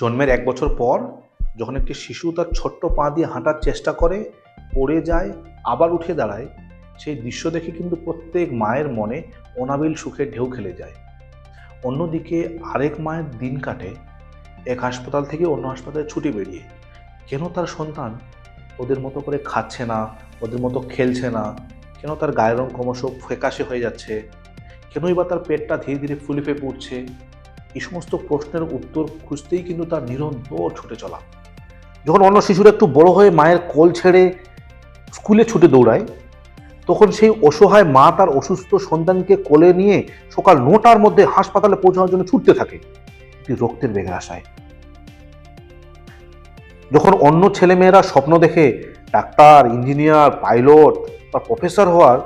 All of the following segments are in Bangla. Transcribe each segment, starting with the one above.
জন্মের এক বছর পর যখন একটি শিশু তার ছোট্ট পা দিয়ে হাঁটার চেষ্টা করে, পড়ে যায়, আবার উঠে দাঁড়ায়, সেই দৃশ্য দেখে কিন্তু প্রত্যেক মায়ের মনে অনাবিল সুখের ঢেউ খেলে যায়। অন্যদিকে আরেক মায়ের দিন কাটে, এক হাসপাতাল থেকে অন্য হাসপাতালে ছুটি বেরিয়ে। কেন তার সন্তান ওদের মতো করে খাচ্ছে না, ওদের মতো খেলছে না? কেন তার গায়ের রং ক্রমশ ফ্যাকাশে হয়ে যাচ্ছে? কেনই বা তার পেটটা ধীরে ধীরে ফুলে ফেপে উঠছে এই সমস্ত প্রশ্নের উত্তর খুঁজতেই কিন্তু তার নিরন্তর ছুটে চলা। যখন অন্য শিশুরা একটু বড় হয়ে মায়ের কোল ছেড়ে স্কুলে ছুটে দৌড়ায়, তখন সেই অসহায় মা তার অসুস্থ সন্তানকে কোলে নিয়ে সকাল নটার মধ্যে হাসপাতালে পৌঁছানোর জন্য ছুটতে থাকে। একটি রক্তের বেগে আসায়। যখন অন্য ছেলেমেয়েরা স্বপ্ন দেখে ডাক্তার, ইঞ্জিনিয়ার, পাইলট বা প্রফেসর হওয়ার,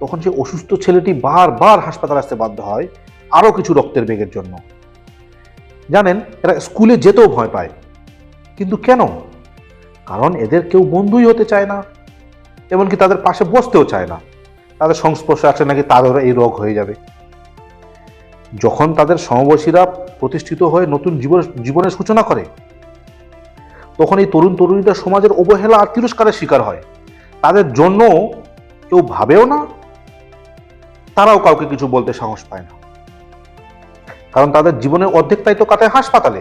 তখন সেই অসুস্থ ছেলেটি বারবার হাসপাতালে আসতে বাধ্য হয়। আরও কিছু রক্তের বেগের জন্য। জানেন, এরা স্কুলে যেতেও ভয় পায়। কিন্তু কেন? কারণ এদের কেউ বন্ধুই হতে চায় না। এমনকি তাদের পাশে বসতেও চায় না। তাদের সংস্পর্শে আসলে নাকি তাদের এই রোগ হয়ে যাবে। যখন তাদের সমবয়সীরা প্রতিষ্ঠিত হয়ে নতুন জীবন, জীবনের সূচনা করে, তখন এই তরুণ তরুণীরা সমাজের অবহেলা আর তিরস্কারের শিকার হয়। তাদের জন্য কেউ ভাবেও না। তারাও কাউকে কিছু বলতে সাহস পায় না। কারণ তাদের জীবনের অর্ধেক দায়িত্ব কাটায় হাসপাতালে।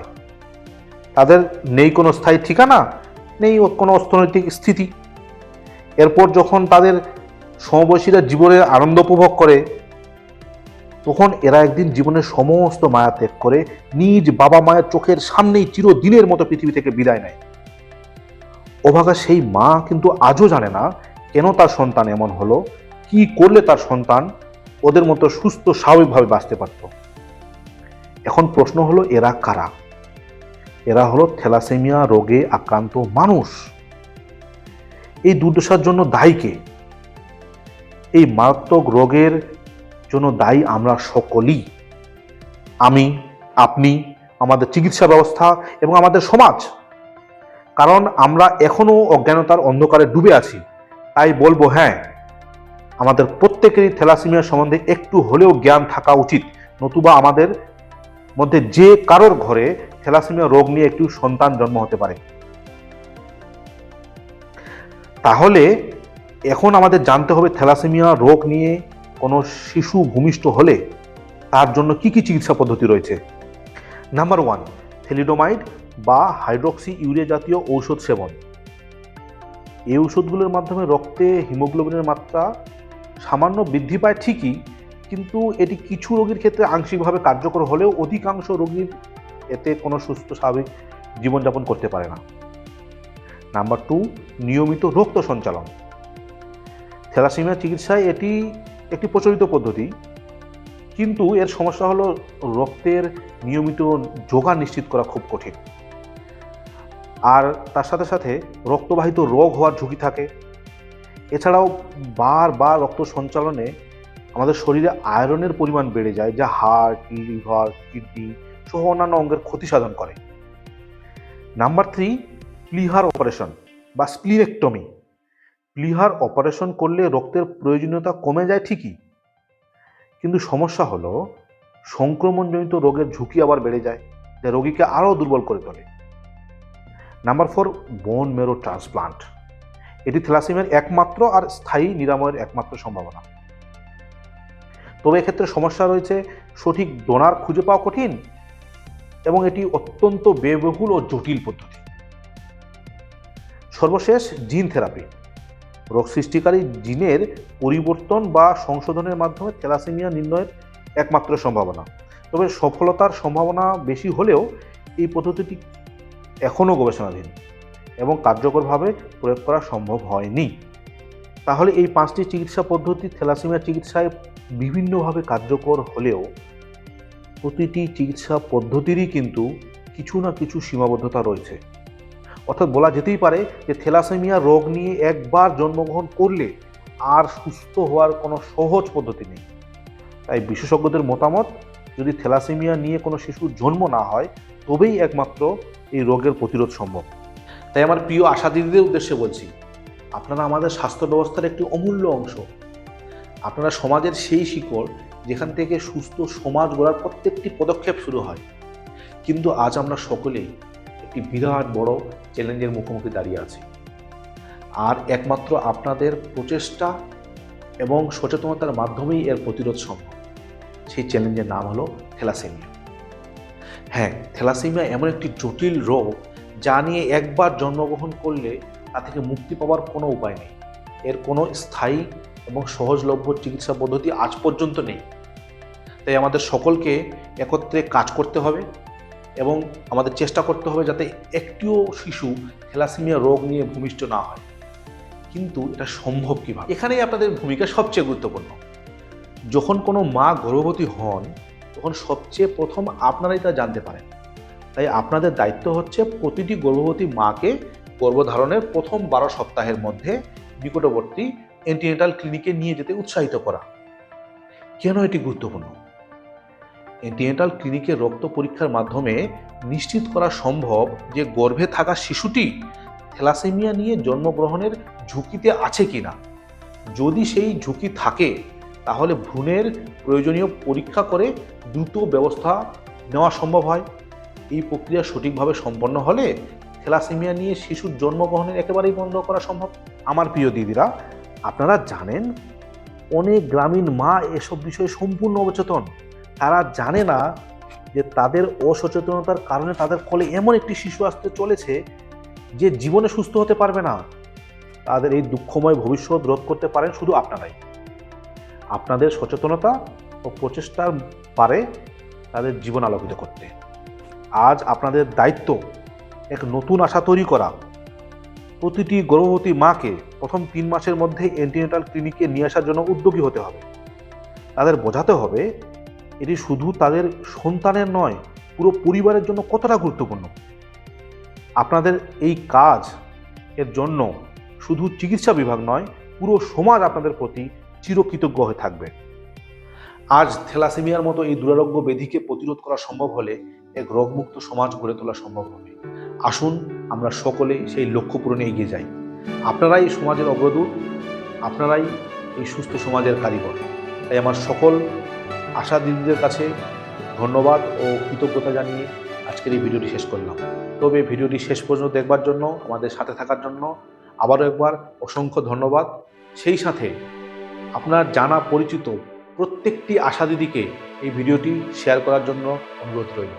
তাদের নেই কোনো স্থায়ী ঠিকানা, নেই কোনো অর্থনৈতিক স্থিতি। এরপর যখন তাদের সমবয়সীরা জীবনের আনন্দ উপভোগ করে, তখন এরা একদিন জীবনের সমস্ত মায়া ত্যাগ করে নিজ বাবা মায়ের চোখের সামনেই চিরদিনের মতো পৃথিবী থেকে বিদায় নেয়। অভাগা সেই মা কিন্তু আজও জানে না কেন তার সন্তান এমন হলো, কি করলে তার সন্তান, ওদের মতো সুস্থ স্বাভাবিকভাবে বাঁচতে পারত। এখন প্রশ্ন হলো, এরা কারা? এরা হলো থ্যালাসেমিয়া রোগে আক্রান্ত মানুষ। এই দুর্দশার জন্য দায়ী কে? এই মারাত্মক রোগের জন্য দায়ী আমরা সকলেই। আমি, আপনি, আমাদের চিকিৎসা ব্যবস্থা এবং আমাদের সমাজ। কারণ আমরা এখনও অজ্ঞানতার অন্ধকারে ডুবে আছি। তাই বলব হ্যাঁ আমাদের প্রত্যেকেরই থ্যালাসেমিয়া সম্বন্ধে একটু হলেও জ্ঞান থাকা উচিত। নতুবা আমাদের মধ্যে যে কারোর ঘরে থ্যালাসেমিয়া রোগ নিয়ে একটু সন্তান জন্ম হতে পারে। তাহলে এখন আমাদের জানতে হবে থ্যালাসেমিয়া রোগ নিয়ে কোনো শিশু ভূমিষ্ঠ হলে তার জন্য কি কি চিকিৎসা পদ্ধতি রয়েছে। নাম্বার ওয়ান থেলিডোমাইড বা হাইড্রক্সি ইউরিয়া জাতীয় ঔষধ সেবন। এই ঔষধগুলোর মাধ্যমে রক্তে হিমোগ্লোবিনের মাত্রা সামান্য বৃদ্ধি পায় ঠিকই কিন্তু এটি কিছু রোগীর ক্ষেত্রে আংশিকভাবে কার্যকর হলেও অধিকাংশ রোগীর এতে কোনো সুস্থ স্বাভাবিক জীবনযাপন করতে পারে না। নাম্বার টু, নিয়মিত রক্ত সঞ্চালন। থ্যালাসেমিয়া চিকিৎসায় এটি একটি প্রচলিত পদ্ধতি, কিন্তু এর সমস্যা হলো রক্তের নিয়মিত যোগান নিশ্চিত করা খুব কঠিন। আর তার সাথে সাথে রক্তবাহিত রোগ হওয়ার ঝুঁকি থাকে। এছাড়াও বার বারবার রক্ত সঞ্চালনে আমাদের শরীরে আয়রনের পরিমাণ বেড়ে যায়, যা হার্ট লিভার, কিডনি সহ অন্যান্য অঙ্গের ক্ষতি সাধন করে। নাম্বার থ্রি, প্লিহার অপারেশন বা স্প্লিনেক্টমি প্লিহার অপারেশন করলে রক্তের প্রয়োজনীয়তা কমে যায় ঠিকই, কিন্তু সমস্যা হলো সংক্রমণজনিত রোগের ঝুঁকি আবার বেড়ে যায়, যা রোগীকে আরও দুর্বল করে তোলে। নাম্বার ফোর বোন মেরো ট্রান্সপ্লান্ট এটি থ্যালাসেমিয়ার একমাত্র আর স্থায়ী নিরাময়ের একমাত্র সম্ভাবনা। তবে এক্ষেত্রে সমস্যা রয়েছে, সঠিক ডোনার খুঁজে পাওয়া কঠিন এবং এটি অত্যন্ত ব্যয়বহুল ও জটিল পদ্ধতি। সর্বশেষ জিন থেরাপি রোগ সৃষ্টিকারী জিনের পরিবর্তন বা সংশোধনের মাধ্যমে থ্যালাসেমিয়া নির্ণয়ের একমাত্র সম্ভাবনা। তবে সফলতার সম্ভাবনা বেশি হলেও এই পদ্ধতিটি এখনও গবেষণাধীন এবং কার্যকরভাবে প্রয়োগ করা সম্ভব হয়নি। তাহলে এই পাঁচটি চিকিৎসা পদ্ধতি থ্যালাসেমিয়া চিকিৎসায় বিভিন্নভাবে কার্যকর হলেও প্রতিটি চিকিৎসা পদ্ধতিরই কিন্তু কিছু না কিছু সীমাবদ্ধতা রয়েছে। অর্থাৎ বলা যেতেই পারে যে থ্যালাসেমিয়া রোগ নিয়ে একবার জন্মগ্রহণ করলে আর সুস্থ হওয়ার কোনো সহজ পদ্ধতি নেই। তাই বিশেষজ্ঞদের মতামত, যদি থ্যালাসেমিয়া নিয়ে কোনো শিশুর জন্ম না হয়, তবেই একমাত্র এই রোগের প্রতিরোধ সম্ভব। তাই আমার প্রিয় আশা দিদিদের উদ্দেশ্যে বলছি, আপনারা আমাদের স্বাস্থ্য ব্যবস্থার একটি অমূল্য অংশ আপনারা সমাজের সেই শিকড় যেখান থেকে সুস্থ সমাজ গড়ার প্রত্যেকটি পদক্ষেপ শুরু হয়। কিন্তু আজ আমরা সকলেই একটি বিরাট বড় চ্যালেঞ্জের মুখোমুখি দাঁড়িয়ে আছি। আর একমাত্র আপনাদের প্রচেষ্টা এবং সচেতনতার মাধ্যমেই এর প্রতিরোধ সম্ভব। সেই চ্যালেঞ্জের নাম হলো থ্যালাসেমিয়া। হ্যাঁ থ্যালাসেমিয়া এমন একটি জটিল রোগ যা নিয়ে একবার জন্মগ্রহণ করলে তা থেকে মুক্তি পাওয়ার কোনো উপায় নেই। এর কোনো স্থায়ী এবং সহজলভ্য চিকিৎসা পদ্ধতি আজ পর্যন্ত নেই। তাই আমাদের সকলকে একত্রে কাজ করতে হবে এবং আমাদের চেষ্টা করতে হবে যাতে একটিও শিশু থ্যালাসেমিয়া রোগ নিয়ে ভূমিষ্ঠ না হয়। কিন্তু এটা সম্ভব কীভাবে? এখানেই আপনাদের ভূমিকা সবচেয়ে গুরুত্বপূর্ণ। যখন কোনো মা গর্ভবতী হন, তখন সবচেয়ে প্রথম আপনারাই তা জানতে পারেন। তাই আপনাদের দায়িত্ব হচ্ছে প্রতিটি গর্ভবতী মাকে গর্ভধারণের প্রথম বারো সপ্তাহের মধ্যে নিকটবর্তী অ্যান্টিনেটাল ক্লিনিকে নিয়ে যেতে উৎসাহিত করা। কেন এটি গুরুত্বপূর্ণ? অ্যান্টিনেটাল ক্লিনিকে রক্ত পরীক্ষার মাধ্যমে নিশ্চিত করা সম্ভব যে গর্ভে থাকা শিশুটি থ্যালাসেমিয়া নিয়ে জন্মগ্রহণের ঝুঁকিতে আছে কিনা। যদি সেই ঝুঁকি থাকে, তাহলে ভ্রূণের প্রয়োজনীয় পরীক্ষা করে দ্রুত ব্যবস্থা নেওয়া সম্ভব হয়। এই প্রক্রিয়া সঠিকভাবে সম্পন্ন হলে থ্যালাসেমিয়া নিয়ে শিশুর জন্মগ্রহণের একেবারেই বন্ধ করা সম্ভব। আমার প্রিয় দিদিরা আপনারা জানেন? অনেক গ্রামীণ মা এসব বিষয়ে সম্পূর্ণ অবচেতন। তারা জানে না যে তাদের অসচেতনতার কারণে তাদের কোলে এমন একটি শিশু আসতে চলেছে যে জীবনে সুস্থ হতে পারবে না। তাদের এই দুঃখময় ভবিষ্যৎ রোধ করতে পারেন শুধু আপনারাই। আপনাদের সচেতনতা ও প্রচেষ্টার পারে তাদের জীবন আলোকিত করতে। আজ আপনাদের দায়িত্ব এক নতুন আশা তৈরি করা। প্রতিটি গর্ভবতী মাকে প্রথম তিন মাসের মধ্যে অ্যান্টিনেটাল ক্লিনিকে নিয়ে আসার জন্য উদ্যোগী হতে হবে। তাদের বোঝাতে হবে, এটি শুধু তাদের সন্তানের নয়, পুরো পরিবারের জন্য কতটা গুরুত্বপূর্ণ। আপনাদের এই কাজ এর জন্য শুধু চিকিৎসা বিভাগ নয়, পুরো সমাজ আপনাদের প্রতি চিরকৃতজ্ঞ হয়ে থাকবে। আজ থ্যালাসেমিয়ার মতো এই দুরারোগ্য ব্যাধিকে প্রতিরোধ করা সম্ভব হলে এক রোগমুক্ত সমাজ গড়ে তোলা সম্ভব হবে। আসুন আমরা সকলে সেই লক্ষ্য পূরণে এগিয়ে যাই। আপনারাই সমাজের অগ্রদূত, আপনারাই এই সুস্থ সমাজের কারিগর। তাই আমার সকল আশা দিদিদের কাছে ধন্যবাদ ও কৃতজ্ঞতা জানিয়ে আজকের এই ভিডিওটি শেষ করলাম। তবে ভিডিওটি শেষ পর্যন্ত দেখবার জন্য, আমাদের সাথে থাকার জন্য আবারও একবার অসংখ্য ধন্যবাদ। সেই সাথে আপনার জানা পরিচিত প্রত্যেকটি আশা দিদিকে এই ভিডিওটি শেয়ার করার জন্য অনুরোধ রইল।